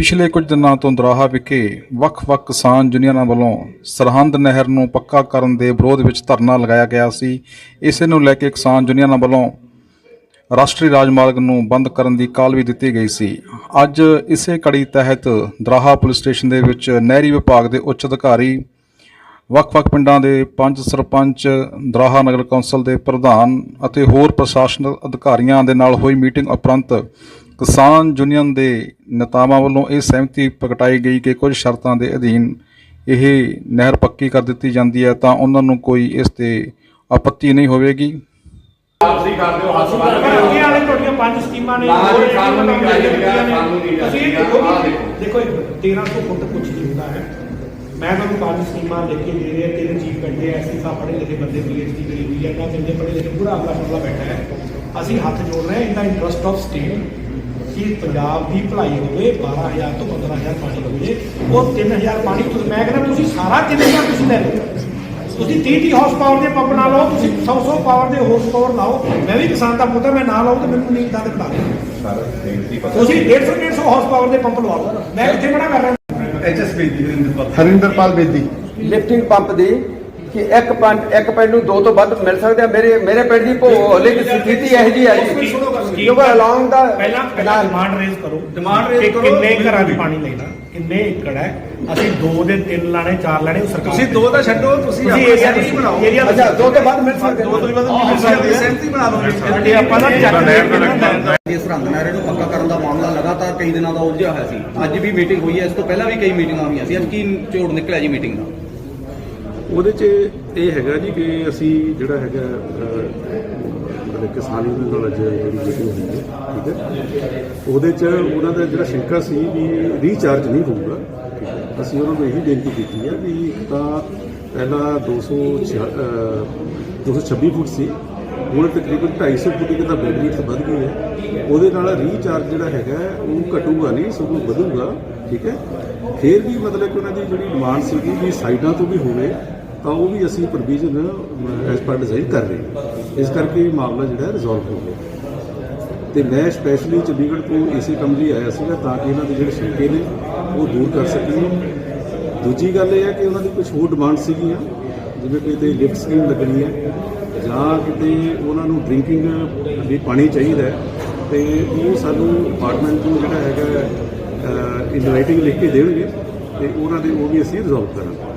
ਪਿਛਲੇ ਕੁਝ ਦਿਨਾਂ ਤੋਂ ਦਰਾਹਾ ਵਿਖੇ ਵੱਖ-ਵੱਖ ਕਿਸਾਨ ਯੂਨੀਅਨਾਂ ਵੱਲੋਂ ਸਰਹੰਦ ਨਹਿਰ ਨੂੰ ਪੱਕਾ ਕਰਨ ਦੇ ਵਿਰੋਧ ਵਿੱਚ ਧਰਨਾ ਲਗਾਇਆ ਗਿਆ ਸੀ। ਇਸੇ ਨੂੰ ਲੈ ਕੇ ਕਿਸਾਨ ਯੂਨੀਅਨਾਂ ਵੱਲੋਂ ਰਾਸ਼ਟਰੀ ਰਾਜਮਾਰਗ ਨੂੰ ਬੰਦ ਕਰਨ ਦੀ ਕਾਲ ਵੀ ਦਿੱਤੀ ਗਈ ਸੀ। ਅੱਜ ਇਸੇ ਕੜੀ ਤਹਿਤ ਦਰਾਹਾ ਪੁਲਿਸ ਸਟੇਸ਼ਨ ਦੇ ਵਿੱਚ ਨਹਿਰੀ ਵਿਭਾਗ ਦੇ ਉੱਚ ਅਧਿਕਾਰੀ, ਵੱਖ-ਵੱਖ ਪਿੰਡਾਂ ਦੇ ਪੰਜ ਸਰਪੰਚ, ਦਰਾਹਾ ਨਗਰ ਕੌਂਸਲ ਦੇ ਪ੍ਰਧਾਨ ਅਤੇ ਹੋਰ ਪ੍ਰਸ਼ਾਸਨਿਕ ਅਧਿਕਾਰੀਆਂ ਦੇ ਨਾਲ ਹੋਈ ਮੀਟਿੰਗ ਉਪਰੰਤ ਕਿਸਾਨ ਯੂਨੀਅਨ ਦੇ ਨੇਤਾਵਾਂ ਵੱਲੋਂ ਇਹ ਸਹਿਮਤੀ ਪ੍ਰਗਟਾਈ ਗਈ ਕਿ ਕੁਝ ਸ਼ਰਤਾਂ ਦੇ ਅਧੀਨ ਇਹ ਨਹਿਰ ਪੱਕੀ ਕਰ ਦਿੱਤੀ ਜਾਂਦੀ ਹੈ ਤਾਂ ਉਹਨਾਂ ਨੂੰ ਕੋਈ ਇਸ ਤੇ ਆਪੱਤੀ ਨਹੀਂ ਹੋਵੇਗੀ। ਤੁਸੀਂ ਕਰਦੇ ਹੋ ਹੱਥ ਬੰਨ ਪਰ ਅੱਗੇ ਵਾਲੇ ਤੁਹਾਡੀਆਂ ਪੰਜ ਸਕੀਮਾਂ ਨੇ ਨਾ ਜੀ, ਹੋਰ ਸਾਨੂੰ ਨਹੀਂ ਚਾਹੀਦੀਆਂ, ਸਾਨੂੰ ਨਹੀਂ ਤੁਸੀਂ ਇਹ ਚਾਹੀਦੀਆਂ। ਦੇਖੋ ਆਹ ਵੀ ਦੇਖੋ। ਦੇਖੋ 1300 ਫੁੱਟ ਕੁਝ ਨਹੀਂ ਹੁੰਦਾ ਹੈ। ਮੈਂ ਤੁਹਾਨੂੰ ਪੰਜ ਸਕੀਮਾਂ ਲਿਖ ਕੇ ਦੇ ਰਿਹਾ ਤਿੰਨ ਚੀਫ ਬੈਠੇ ਐ ਐਸੀ ਸਾਹਿਬ ਪੜ੍ਹੇ ਲਿਖੇ ਬੰਦੇ ਪੀਐਚਡੀ ਕਰੀ ਹੋਈ ਹੈ ਨਾ ਚੰਗੇ ਪੜ੍ਹੇ ਲਿਖੇ ਪੂਰਾ ਆਪਣਾ ਟੋਲਾ ਬੈਠਾ ਹੈ। ਅਸੀਂ ਹੱਥ ਜੋੜ ਰਹੇ ਹਾਂ in the interest of state ਕਿ ਪੰਜਾਬ ਦੀ ਭਲਾਈ ਹੋਵੇ 12000 ਤੋਂ 15000 ਪਾਣੀ ਹੋਵੇ ਉਹ 3000 ਪਾਣੀ ਤੁਸੀਂ ਮੈਂ ਕਹਿੰਦਾ ਤੁਸੀਂ ਸਾਰਾ 3000 ਤੁਸੀਂ ਲੈ ਲਓ। ਤੁਸੀਂ 30 30 ਹਾਰਸ ਪਾਵਰ ਦੇ ਪੰਪ ਨਾ ਲਾਓ ਤੁਸੀਂ 100 100 ਪਾਵਰ ਦੇ ਹਾਰਸ ਪਾਵਰ ਲਾਓ ਮੈਂ ਵੀ ਕਿਸਾਨ ਦਾ ਪੁੱਤ ਮੈਂ ਨਾ ਲਾਉਂ ਤੇ ਮੈਨੂੰ ਨੀਂਦ ਦਾ ਬੇਨਤੀ ਪਤਾ ਤੁਸੀਂ 150 150 ਹਾਰਸ ਪਾਵਰ ਦੇ ਪੰਪ ਲਵਾਓ ਮੈਂ ਕਿੱਥੇ ਮਨਾ ਕਰ ਰਿਹਾ ਐਚਐਸਪੀ ਦੀ ਹਰਿੰਦਰਪਾਲ ਬੇਦੀ। ਲਿਫਟਿੰਗ ਪੰਪ ਦੀ ਕਿ ਇੱਕ ਪੰਪ ਇੱਕ ਪਿੰਡ ਨੂੰ ਦੋ ਤੋਂ ਵੱਧ ਮਿਲ ਸਕਦੇ ਆ। ਮੇਰੇ ਮੇਰੇ ਪਿੰਡ ਦੀ ਭੂਗੋਲਿਕ ਸਥਿਤੀ ਇਹੋ ਜੀ। ਹੈ ਜੀ ਕਿਉਂਕਿ ਅਲੋਂਗ ਦਾ ਪਹਿਲਾਂ ਪਹਿਲਾਂ ਡਿਮਾਂਡ ਰੇਜ਼ ਕਰੋ। Demand raise ਕਿ ਕਰੋ। ਕਿੰਨੇ ਘਰਾਂ 'ਚ ਪਾਣੀ ਲੈਣਾ? ਕਿੰਨੇ ਏਕੜ ਹੈ? ਅਸੀਂ 2 ਦੇ 3 ਲਾਣੇ 4 ਲਾਣੇ ਉਹ ਸਰਕਾਰ ਤੁਸੀਂ ਦੋ ਦਾ ਛੱਡੋ ਤੁਸੀਂ ਤੁਸੀਂ ਆਪਣੀ ਏਰੀਆ ਸਹਿਮਤੀ ਬਣਾਓ। ਏਰੀਆ ਅੱਛਾ ਦੋ ਤੋਂ ਵੱਧ ਮਿਲ ਸਕਦੇ ਦੋ ਤੋਂ ਨਹੀਂ ਮਿਲ ਸਕਦੀ ਸਹਿਮਤੀ ਬਣਾ ਲਓ। ਸਾਡੇ ਆਪਾਂ ਨਾ ਚੱਕ ਇਸ ਸਰਹੰਦ ਨਹਿਰ ਨੂੰ ਪੱਕਾ ਕਰਨ ਦਾ ਮਾਮਲਾ ਲਗਾਤਾਰ ਕਈ ਦਿਨਾਂ ਦਾ ਉਲਝਿਆ ਹੋਇਆ ਸੀ। ਅੱਜ ਵੀ ਮੀਟਿੰਗ ਹੋਈ ਹੈ ਇਸ ਤੋਂ ਪਹਿਲਾਂ ਵੀ ਕਈ ਮੀਟਿੰਗਾਂ ਹੋਈਆਂ ਸੀ। ਅੱਜ ਕੀ ਝੋੜ ਨਿਕਲਿਆ ਜੀ ਮੀਟਿੰਗ ਦਾ? ਉਹਦੇ 'ਚ ਇਹ ਹੈਗਾ ਜੀ ਕਿ ਅਸੀਂ ਜਿਹੜਾ ਹੈਗਾ ਅਹ, ਕਿਸਾਨੀ ਯੂਨੀਅਨ ਨਾਲ ਅੱਜ ਜਿਹੜੀ ਮੀਟਿੰਗ ਹੋਈ ਹੈ ਠੀਕ ਹੈ। ਉਹਦੇ 'ਚ ਉਹਨਾਂ ਦਾ ਜਿਹੜਾ ਸ਼ੰਕਾ ਸੀ ਵੀ ਰੀਚਾਰਜ ਨਹੀਂ ਹੋਊਗਾ ਅਸੀਂ ਉਹਨਾਂ ਨੂੰ ਇਹੀ ਬੇਨਤੀ ਕੀਤੀ ਹੈ ਵੀ ਇੱਕ ਤਾਂ ਪਹਿਲਾਂ 200 ਅਹ, 226 ਫੁੱਟ ਸੀ। ਹੁਣ ਤਕਰੀਬਨ 250 ਫੁੱਟ ਦੀ ਬੈਟਰੀ ਬੈਡ ਵੱਧ ਗਈ ਹੈ। ਉਹਦੇ ਨਾਲ ਰੀਚਾਰਜ ਜਿਹੜਾ ਹੈਗਾ ਉਹ ਘਟੂਗਾ ਨਹੀਂ ਸਗੋਂ ਵਧੂਗਾ ਠੀਕ ਹੈ। ਫਿਰ ਵੀ ਮਤਲਬ ਕਿ ਉਹਨਾਂ ਦੀ ਜਿਹੜੀ ਡਿਮਾਂਡ ਸੀਗੀ ਵੀ ਸਾਈਡਾਂ ਤੋਂ ਵੀ ਹੋਵੇ ਤਾਂ ਉਹ ਵੀ ਅਸੀਂ ਪ੍ਰੋਵੀਜ਼ਨ ਐਸ ਪਰ ਡਿਜ਼ਾਈਨ ਕਰ ਰਹੇ ਹਾਂ। ਇਸ ਕਰਕੇ ਇਹ ਮਾਮਲਾ ਜਿਹੜਾ ਰਿਜ਼ੋਲਵ ਹੋ ਗਿਆ। ਤੇ ਮੈਂ ਸਪੈਸ਼ਲੀ ਚੰਡੀਗੜ੍ਹ ਤੋਂ ਇਸੇ ਕੰਮ ਲਈ ਆਇਆ ਸੀਗਾ ਤਾਂ ਕਿ ਇਹਨਾਂ ਦੇ ਜਿਹੜੇ ਸ਼ੰਕੇ ਨੇ, ਉਹ ਦੂਰ ਕਰ ਸਕੀਏ। ਦੂਜੀ ਗੱਲ ਇਹ ਹੈ ਕਿ ਉਹਨਾਂ ਦੀ ਕੁਝ ਹੋਰ ਡਿਮਾਂਡ ਸੀਗੀਆਂ, ਜਿਵੇਂ ਕਿ ਤੇ ਲਿਫਟ ਸਕੀਮ ਲੱਗਣੀ ਹੈ, ਜਾਂ ਕਿਤੇ ਉਹਨਾਂ ਨੂੰ ਡਰਿੰਕਿੰਗ ਲਈ ਪਾਣੀ ਚਾਹੀਦਾ ਹੈ। ਤੇ ਉਹ ਸਾਨੂੰ ਡਿਪਾਰਟਮੈਂਟ ਨੂੰ ਜਿਹੜਾ ਹੈਗਾ ਇਨਵਾਈਟਿੰਗ ਲਿਖ ਕੇ ਦੇਣਗੇ, ਤੇ ਉਹਨਾਂ ਦੇ ਉਹ ਵੀ ਅਸੀਂ ਰਿਜ਼ੋਲਵ ਕਰਾਂਗੇ।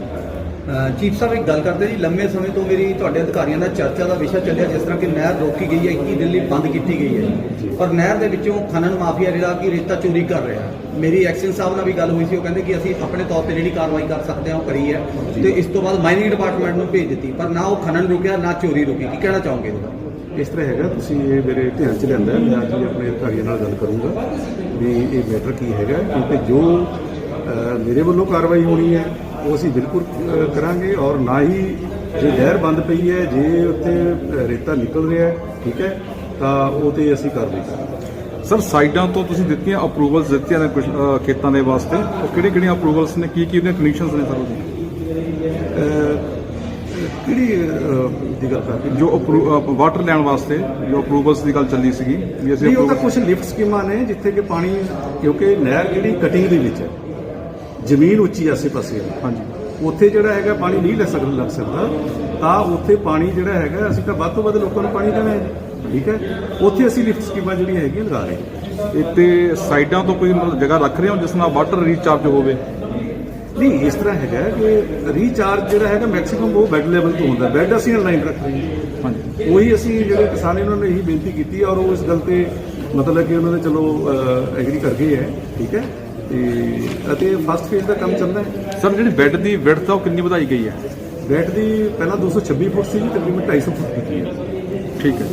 ਚੀਫ ਸਾਹਿਬ ਇੱਕ ਗੱਲ ਕਰਦੇ ਜੀ ਲੰਮੇ ਸਮੇਂ ਤੋਂ ਮੇਰੀ ਤੁਹਾਡੇ ਅਧਿਕਾਰੀਆਂ ਦਾ ਚਰਚਾ ਦਾ ਵਿਸ਼ਾ ਚੱਲਿਆ ਜਿਸ ਤਰ੍ਹਾਂ ਕਿ ਨਹਿਰ ਰੋਕੀ ਗਈ ਹੈ 21 ਦਿਨ ਲਈ ਬੰਦ ਕੀਤੀ ਗਈ ਹੈ। ਪਰ ਨਹਿਰ ਦੇ ਵਿੱਚੋਂ ਖਨਨ ਮਾਫੀਆ ਜਿਹੜਾ ਕਿ ਰੇਤਾ ਚੋਰੀ ਕਰ ਰਿਹਾ। ਮੇਰੀ ਐਕਸ਼ਨ ਸਾਹਿਬ ਨਾਲ ਵੀ ਗੱਲ ਹੋਈ ਸੀ ਉਹ ਕਹਿੰਦੇ ਕਿ ਅਸੀਂ ਆਪਣੇ ਤੌਰ ਤੇ ਜਿਹੜੀ ਕਾਰਵਾਈ ਕਰ ਸਕਦੇ ਹਾਂ ਉਹ ਕਰੀ ਹੈ। ਤੇ ਇਸ ਤੋਂ ਬਾਅਦ ਮਾਈਨਿੰਗ ਡਿਪਾਰਟਮੈਂਟ ਨੂੰ ਭੇਜ ਦਿੱਤੀ ਪਰ ਨਾ ਉਹ ਖਨਨ ਰੁਕਿਆ ਨਾ ਚੋਰੀ ਰੁਕੀ। ਕੀ ਕਹਿਣਾ ਚਾਹੋਗੇ ਇਹਦੇ ਇਸ ਤਰ੍ਹਾਂ ਹੈਗਾ ਤੁਸੀਂ ਇਹ ਮੇਰੇ ਧਿਆਨ ਚ ਲਿਆਂਦਾ। ਮੈਂ ਅੱਜ ਆਪਣੇ ਅਧਿਕਾਰੀਆਂ ਨਾਲ ਗੱਲ ਕਰੂੰਗਾ ਵੀ ਇਹ ਮੈਟਰ ਕੀ ਹੈਗਾ ਕਿਉਂਕਿ ਜੋ ਮੇਰੇ ਵੱਲੋਂ ਕਾਰਵਾਈ ਹੋਣੀ ਹੈ ਉਹ ਅਸੀਂ ਬਿਲਕੁਲ ਕਰਾਂਗੇ ਔਰ ਨਾ ਹੀ ਜੇ ਨਹਿਰ ਬੰਦ ਪਈ ਹੈ ਜੇ ਉੱਥੇ ਰੇਤਾ ਨਿਕਲ ਰਿਹਾ ਹੈ ਠੀਕ ਹੈ ਤਾਂ ਉਹ ਤੇ ਅਸੀਂ ਕਾਰਵਾਈ ਕਰਾਂਗੇ। ਸਰ ਸਾਈਡਾਂ ਤੋਂ ਤੁਸੀਂ ਦਿੱਤੀਆਂ ਅਪਰੂਵਲਸ ਦਿੱਤੀਆਂ ਨੇ ਕੁਝ ਖੇਤਾਂ ਦੇ ਵਾਸਤੇ ਉਹ ਕਿਹੜੇ ਕਿਹੜੀਆਂ ਅਪਰੂਵਲਸ ਨੇ ਕੀ ਕੀ ਉਹਦੀਆਂ ਕੰਡੀਸ਼ਨਸ ਨੇ ਸਰ ਉਹਦੀਆਂ? ਕਿਹੜੀ ਦੀ ਗੱਲ ਕਰਦੇ ਜੋ ਵਾਟਰ ਲੈਣ ਵਾਸਤੇ ਜੋ ਅਪਰੂਵਲਸ ਦੀ ਗੱਲ ਚੱਲੀ ਸੀਗੀ ਵੀ ਅਸੀਂ ਉਹ ਤਾਂ ਕੁਝ ਲਿਫਟ ਸਕੀਮਾਂ ਨੇ ਜਿੱਥੇ ਕਿ ਪਾਣੀ ਕਿਉਂਕਿ ਨਹਿਰ ਜਿਹੜੀ ਕਟਿੰਗ ਦੇ ਵਿੱਚ ਹੈ ਜ਼ਮੀਨ ਉੱਚੀ ਆਸੇ ਪਾਸੇ ਹੈ ਹਾਂਜੀ। ਉੱਥੇ ਜਿਹੜਾ ਹੈਗਾ ਪਾਣੀ ਨਹੀਂ ਲੈ ਸਕਦਾ ਲੱਗ ਸਕਦਾ ਤਾਂ ਉੱਥੇ ਪਾਣੀ ਜਿਹੜਾ ਹੈਗਾ ਅਸੀਂ ਤਾਂ ਵੱਧ ਤੋਂ ਵੱਧ ਲੋਕਾਂ ਨੂੰ ਪਾਣੀ ਦੇਣਾ ਹੈ। ਠੀਕ ਹੈ? ਉੱਥੇ ਅਸੀਂ ਲਿਫਟ ਸਕੀਮਾਂ ਜਿਹੜੀਆਂ ਹੈਗੀਆਂ ਲਗਾ ਰਹੇ ਹਾਂ। ਤੇ ਸਾਈਡਾਂ ਤੋਂ ਕੋਈ ਜਗ੍ਹਾ ਰੱਖ ਰਹੇ ਹੋ ਜਿਸ ਨਾਲ ਵਾਟਰ ਰੀਚਾਰਜ ਹੋਵੇ? ਨਹੀਂ ਇਸ ਤਰ੍ਹਾਂ ਹੈਗਾ ਕਿ ਰੀਚਾਰਜ ਜਿਹੜਾ ਹੈਗਾ ਮੈਕਸਿਮਮ ਉਹ ਬੈੱਡ ਲੈਵਲ ਤੋਂ ਹੁੰਦਾ ਬੈੱਡ ਅਸੀਂ ਲਾਈਨ ਰੱਖ ਰਹੇ ਹਾਂ। ਹਾਂਜੀ। ਉਹੀ ਅਸੀਂ ਜਿਹੜੇ ਕਿਸਾਨ ਨੇ ਉਹਨਾਂ ਨੇ ਇਹੀ ਬੇਨਤੀ ਕੀਤੀ ਔਰ ਉਹ ਇਸ ਗੱਲ ਤੇ ਮਤਲਬ ਕਿ ਉਹਨਾਂ ਨੇ ਚਲੋ ਐਗਰੀ ਕਰ ਗਏ ਹੈ। ਠੀਕ ਹੈ? ਤੇ ਅਤੇ ਫਸਟ ਫੇਜ਼ ਦਾ ਕੰਮ ਚੱਲਦਾ ਹੈ। ਸਰ ਜਿਹੜੀ ਬੈੱਡ ਦੀ ਵਿਡਥ ਆ ਉਹ ਕਿੰਨੀ ਵਧਾਈ ਗਈ ਹੈ? ਬੈੱਡ ਦੀ ਪਹਿਲਾਂ 226 ਫੁੱਟ ਸੀ ਤਕਰੀਬਨ 250 ਫੁੱਟ ਕੀਤੀ ਹੈ। ਠੀਕ ਹੈ।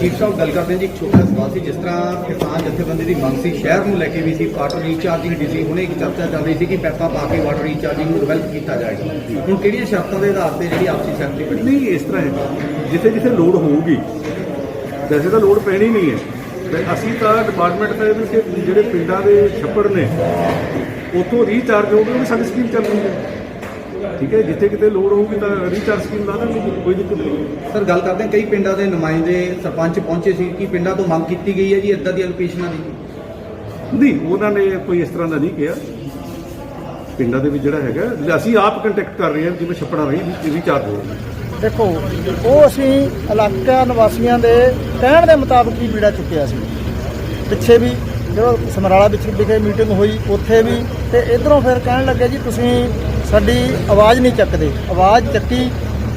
ਚੀਫ ਸਾਹਿਬ ਗੱਲ ਕਰਦੇ ਹਾਂ ਜੀ ਇੱਕ ਛੋਟਾ ਸਵਾਲ ਸੀ ਜਿਸ ਤਰ੍ਹਾਂ ਕਿਸਾਨ ਜਥੇਬੰਦੀ ਦੀ ਮੰਗ ਸੀ ਸ਼ਹਿਰ ਨੂੰ ਲੈ ਕੇ ਵੀ ਸੀ ਵਾਟਰ ਰੀਚਾਰਜਿੰਗ ਦੀ ਸੀ ਹੁਣੇ ਇੱਕ ਚਰਚਾ ਚੱਲ ਰਹੀ ਸੀ ਕਿ ਪੈਪਾ ਪਾ ਕੇ ਵਾਟਰ ਰੀਚਾਰਜਿੰਗ ਨੂੰ ਡਿਵੈਲਪ ਕੀਤਾ ਜਾਏਗਾ। ਹੁਣ ਕਿਹੜੀਆਂ ਸ਼ਰਤਾਂ ਦੇ ਆਧਾਰ ਤੇ ਜਿਹੜੀ ਆਪਸੀ ਸਹਿਮਤੀ ਬਣੀ? ਨਹੀਂ ਇਸ ਤਰ੍ਹਾਂ ਹੈ। ਜਿੱਥੇ ਜਿੱਥੇ ਲੋਡ ਹੋਊਗੀ ਵੈਸੇ ਤਾਂ ਲੋਡ ਪੈਣੀ ਨਹੀਂ ਹੈ। ਅਸੀਂ ਤਾਂ ਡਿਪਾਰਟਮੈਂਟ ਦੇ ਵਿੱਚ ਜਿਹੜੇ ਪਿੰਡਾਂ ਦੇ ਛੱਪੜ ਨੇ ਉੱਥੋਂ ਰੀਚਾਰਜ ਹੋਊਗਾ ਉਹ ਵੀ ਸਾਡੀ ਸਕੀਮ ਚੱਲ ਰਹੀ ਹੈ। ਠੀਕ ਹੈ ਜਿੱਥੇ ਕਿਤੇ ਲੋਡ ਹੋਊਗੀ ਤਾਂ ਰੀਚਾਰਜ ਸਕੀਮ ਲਾ ਦਾਂਗੇ ਕੋਈ ਦਿੱਕਤ ਨਹੀਂ। ਸਰ ਗੱਲ ਕਰਦੇ ਹਾਂ ਕਈ ਪਿੰਡਾਂ ਦੇ ਨੁਮਾਇੰਦੇ ਸਰਪੰਚ ਪਹੁੰਚੇ ਸੀ ਕਿ ਪਿੰਡਾਂ ਤੋਂ ਮੰਗ ਕੀਤੀ ਗਈ ਹੈ ਜੀ ਇਦਾਂ ਦੀਆਂ ਲੋਕੇਸ਼ਨਾਂ ਦੀ? ਨਹੀਂ ਉਹਨਾਂ ਨੇ ਕੋਈ ਇਸ ਤਰ੍ਹਾਂ ਦਾ ਨਹੀਂ ਕਿਹਾ। ਪਿੰਡਾਂ ਦੇ ਵਿੱਚ ਜਿਹੜਾ ਹੈਗਾ ਅਸੀਂ ਆਪ ਕੰਟੈਕਟ ਕਰ ਰਹੇ ਹਾਂ ਜਿਵੇਂ ਛੱਪੜਾ ਰਹੀ ਰੀਚਾਰਜ ਹੋ ਰਿਹਾ ਦੇਖੋ, ਉਹ ਅਸੀਂ ਇਲਾਕਾ ਨਿਵਾਸੀਆਂ ਦੇ ਕਹਿਣ ਦੇ ਮੁਤਾਬਕ ਹੀ ਬੀੜਾ ਚੁੱਕਿਆ ਸੀ। ਪਿੱਛੇ ਵੀ ਜਦੋਂ ਸਮਰਾਲਾ ਵਿੱਚ ਵਿਖੇ ਮੀਟਿੰਗ ਹੋਈ, ਉੱਥੇ ਵੀ ਤੇ ਇਧਰੋਂ ਫਿਰ ਕਹਿਣ ਲੱਗੇ ਜੀ, ਤੁਸੀਂ ਸਾਡੀ ਆਵਾਜ਼ ਨਹੀਂ ਚੱਕਦੇ। ਆਵਾਜ਼ ਚੱਕੀ,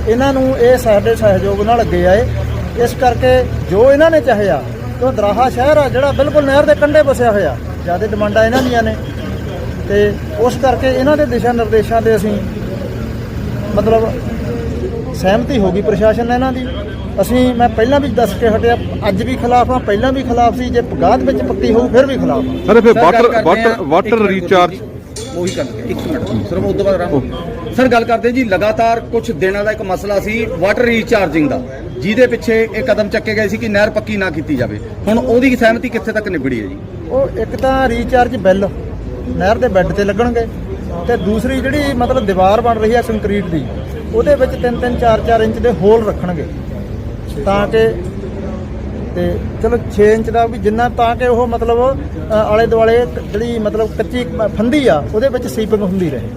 ਇਹਨਾਂ ਨੂੰ ਇਹ ਸਾਡੇ ਸਹਿਯੋਗ ਨਾਲ ਅੱਗੇ ਆਏ। ਇਸ ਕਰਕੇ ਜੋ ਇਹਨਾਂ ਨੇ ਚਾਹਿਆ ਕਿ ਉਹ ਦਰਾਹਾ ਸ਼ਹਿਰ ਆ ਜਿਹੜਾ ਬਿਲਕੁਲ ਨਹਿਰ ਦੇ ਕੰਢੇ ਵਸਿਆ ਹੋਇਆ। ਜ਼ਿਆਦਾ ਡਿਮਾਂਡਾਂ ਇਹਨਾਂ ਦੀਆਂ ਨੇ। ਤੇ ਉਸ ਕਰਕੇ ਇਹਨਾਂ ਦੇ ਦਿਸ਼ਾ ਨਿਰਦੇਸ਼ਾਂ ਦੇ ਅਸੀਂ ਮਤਲਬ ਸਹਿਮਤੀ ਹੋ ਗਈ ਪ੍ਰਸ਼ਾਸਨ ਨਾਲ ਇਹਨਾਂ ਦੀ। ਅਸੀਂ ਮੈਂ ਪਹਿਲਾਂ ਵੀ ਦੱਸ ਕੇ ਹਟਿਆ ਅੱਜ ਵੀ ਖਿਲਾਫ ਆ ਪਹਿਲਾਂ ਵੀ ਖਿਲਾਫ ਸੀ ਜੇ ਬਾਅਦ ਵਿੱਚ ਪੱਕੀ ਹੋਊ ਫਿਰ ਵੀ ਖਿਲਾਫ ਆ ਸਰ ਫਿਰ ਗੱਲ ਵਾਟਰ ਵਾਟਰ ਹਾਂ, ਵਾਟਰ ਇੱਕ ਮਿੰਟ ਰੀਚਾਰਜ ਉਹੀ ਕਰ ਇੱਕ ਮਿੰਟ ਸਰ ਮੈਂ ਉਦੋਂ ਬਾਅਦ ਆਰਾਮ ਸਰ ਗੱਲ ਕਰਦੇ ਜੀ ਲਗਾਤਾਰ ਕੁਝ ਦਿਨਾਂ ਦਾ ਇੱਕ ਮਸਲਾ ਸੀ ਵਾਟਰ ਰੀਚਾਰਜਿੰਗ ਦਾ ਜਿਹਦੇ ਪਿੱਛੇ ਇਹ ਕਦਮ ਚੱਕੇ ਗਏ ਸੀ ਕਿ ਨਹਿਰ ਪੱਕੀ ਨਾ ਕੀਤੀ ਜਾਵੇ। ਹੁਣ ਉਹਦੀ ਸਹਿਮਤੀ ਕਿੱਥੇ ਤੱਕ ਨਿਬੜੀ ਹੈ ਜੀ? ਉਹ ਇੱਕ ਤਾਂ ਰੀਚਾਰਜ ਬਿੱਲ ਨਹਿਰ ਦੇ ਬੈੱਡ ਤੇ ਲੱਗਣਗੇ ਤੇ ਦੂਸਰੀ ਜਿਹੜੀ ਮਤਲਬ ਦੀਵਾਰ ਬਣ ਰਹੀ ਹੈ ਕੰਕਰੀਟ ਦੀ ਉਹਦੇ ਵਿੱਚ 3-3 4-4 ਇੰਚ ਦੇ ਹੋਲ ਰੱਖਣਗੇ। ਤਾਂ ਕਿ ਤੇ ਚਲੋ 6 ਇੰਚ ਦਾ ਵੀ ਜਿੰਨਾ ਤਾਂ ਕਿ ਉਹ ਮਤਲਬ ਆਲੇ ਦੁਆਲੇ ਜਿਹੜੀ ਮਤਲਬ ਕੱਚੀ ਫੰਦੀ ਆ ਉਹਦੇ ਵਿੱਚ ਸੀਪਿੰਗ ਹੁੰਦੀ ਰਹੇ।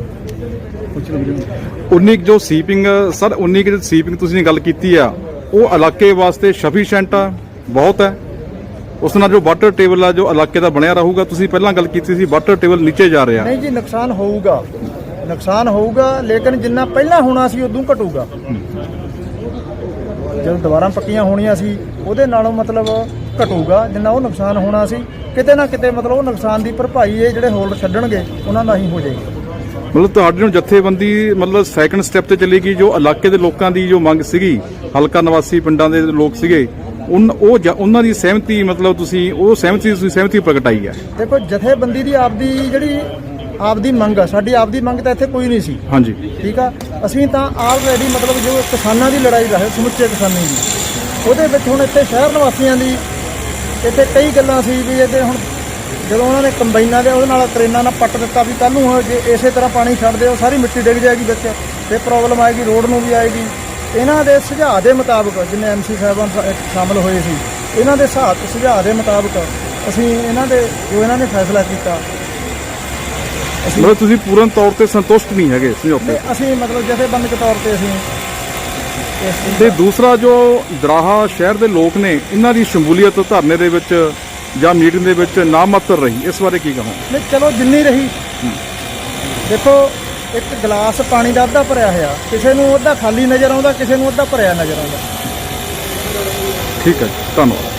19 ਜੋ ਸੀਪਿੰਗ ਸਰ 19 ਕਿ ਸੀਪਿੰਗ ਤੁਸੀਂ ਗੱਲ ਕੀਤੀ ਆ ਉਹ ਇਲਾਕੇ ਵਾਸਤੇ ਸਫੀਸ਼ੀਐਂਟ ਆ ਬਹੁਤ ਹੈ। ਉਸ ਨਾਲ ਜੋ ਵਾਟਰ ਟੇਬਲ ਆ ਜੋ ਇਲਾਕੇ ਦਾ ਬਣਿਆ ਰਹੂਗਾ ਤੁਸੀਂ ਪਹਿਲਾਂ ਗੱਲ ਕੀਤੀ ਸੀ ਵਾਟਰ ਟੇਬਲ ਨੀਚੇ ਜਾ ਰਿਹਾ। ਨਹੀਂ ਜੀ ਨੁਕਸਾਨ ਹੋਊਗਾ। ਨੁਕਸਾਨ ਹੋਊਗਾ ਲੇਕਿਨ ਜਿੰਨਾ ਪਹਿਲਾਂ ਹੋਣਾ ਸੀ ਉਦੋਂ ਘਟੂਗਾ। ਜਦੋਂ ਦੁਬਾਰਾ ਪੱਕੀਆਂ ਹੋਣੀਆਂ ਸੀ ਉਹਦੇ ਨਾਲੋਂ ਮਤਲਬ ਘਟੂਗਾ ਜਿੰਨਾ ਉਹ ਨੁਕਸਾਨ ਹੋਣਾ ਸੀ। ਕਿਤੇ ਨਾ ਕਿਤੇ ਮਤਲਬ ਉਹ ਨੁਕਸਾਨ ਦੀ ਭਰਪਾਈ ਇਹ ਜਿਹੜੇ ਹੋਲਡ ਛੱਡਣਗੇ ਉਹਨਾਂ ਦਾ ਹੀ ਹੋ ਜਾਏਗੀ। ਮਤਲਬ ਤੁਹਾਡੀ ਨੂੰ ਜਥੇਬੰਦੀ ਮਤਲਬ ਸੈਕੰਡ ਸਟੈਪ ਤੇ ਚੱਲੇਗੀ ਜੋ ਇਲਾਕੇ ਦੇ ਲੋਕਾਂ ਦੀ ਜੋ ਮੰਗ ਸੀਗੀ ਹਲਕਾ ਨਿਵਾਸੀ ਪਿੰਡਾਂ ਦੇ ਲੋਕ ਸੀਗੇ ਉਹ ਉਹਨਾਂ ਦੀ ਸਹਿਮਤੀ ਮਤਲਬ ਤੁਸੀਂ ਉਹ ਸਹਿਮਤੀ ਤੁਸੀਂ ਸਹਿਮਤੀ ਪ੍ਰਗਟਾਈ ਹੈ। ਦੇਖੋ ਜਥੇਬੰਦੀ ਦੀ ਆਪਦੀ ਜਿਹੜੀ ਆਪਦੀ ਮੰਗ ਆ। ਸਾਡੀ ਆਪਦੀ ਮੰਗ ਤਾਂ ਇੱਥੇ ਕੋਈ ਨਹੀਂ ਸੀ। ਹਾਂਜੀ। ਠੀਕ ਆ? ਅਸੀਂ ਤਾਂ ਆਲਰੇਡੀ ਮਤਲਬ ਜੋ ਕਿਸਾਨਾਂ ਦੀ ਲੜਾਈ ਰਹੇ ਸਮੁੱਚੇ ਕਿਸਾਨੀ ਦੀ। ਉਹਦੇ ਵਿੱਚ ਹੁਣ ਇੱਥੇ ਸ਼ਹਿਰ ਨਿਵਾਸੀਆਂ ਦੀ ਇੱਥੇ ਕਈ ਗੱਲਾਂ ਸੀ ਵੀ ਇਹਦੇ ਹੁਣ ਜਦੋਂ ਉਹਨਾਂ ਨੇ ਕੰਬਾਈਨਾਂ ਦੇ ਉਹਦੇ ਨਾਲ ਟ੍ਰੇਨਾਂ ਨਾਲ ਪੱਟ ਦਿੱਤਾ ਵੀ ਕੱਲ ਨੂੰ ਜੇ ਇਸੇ ਤਰ੍ਹਾਂ ਪਾਣੀ ਛੱਡ ਦਿਓ ਸਾਰੀ ਮਿੱਟੀ ਡਿੱਗ ਜਾਏਗੀ ਵਿੱਚ ਤੇ ਪ੍ਰੋਬਲਮ ਆਏਗੀ ਰੋਡ ਨੂੰ ਵੀ ਆਏਗੀ। ਇਹਨਾਂ ਦੇ ਸੁਝਾਅ ਦੇ ਮੁਤਾਬਕ ਜਿੰਨੇ ਐਮਸੀ ਸਾਹਿਬਾਨ ਸ਼ਾਮਲ ਹੋਏ ਸੀ ਇਹਨਾਂ ਦੇ ਸੁਝਾਅ ਦੇ ਮੁਤਾਬਕ ਅਸੀਂ ਇਹਨਾਂ ਦੇ ਜੋ ਇਹਨਾਂ ਨੇ ਫੈਸਲਾ ਕੀਤਾ ਮਤਲਬ ਤੁਸੀਂ ਪੂਰਨ ਤੌਰ ਤੇ ਸੰਤੁਸ਼ਟ ਨਹੀਂ ਹੈਗੇ ਸਮਝੌਤੇ ਤੇ ਅਸੀਂ ਮਤਲਬ ਜਥੇਬੰਦਕ ਤੌਰ ਤੇ ਅਸੀਂ ਇਸ ਚੀਜ਼ ਤੇ ਦੂਸਰਾ ਜੋ ਦਰਾਹਾ ਸ਼ਹਿਰ ਦੇ ਲੋਕ ਨੇ ਇਹਨਾਂ ਦੀ ਸ਼ਮੂਲੀਅਤ ਧਰਨੇ ਦੇ ਵਿੱਚ ਜਾਂ ਮੀਟਿੰਗ ਦੇ ਵਿੱਚ ਨਾ ਮਾਤਰ ਰਹੀ। ਇਸ ਬਾਰੇ ਕੀ ਕਹੋ ਨਹੀਂ ਚਲੋ ਜਿੰਨੀ ਰਹੀ। ਦੇਖੋ ਇੱਕ ਗਲਾਸ ਪਾਣੀ ਦਾ ਅੱਧਾ ਭਰਿਆ ਹੋਇਆ। ਕਿਸੇ ਨੂੰ ਅੱਧਾ ਖਾਲੀ ਨਜ਼ਰ ਆਉਂਦਾ ਕਿਸੇ ਨੂੰ ਅੱਧਾ ਭਰਿਆ ਨਜ਼ਰ ਆਉਂਦਾ। ਠੀਕ ਹੈ ਜੀ, ਧੰਨਵਾਦ।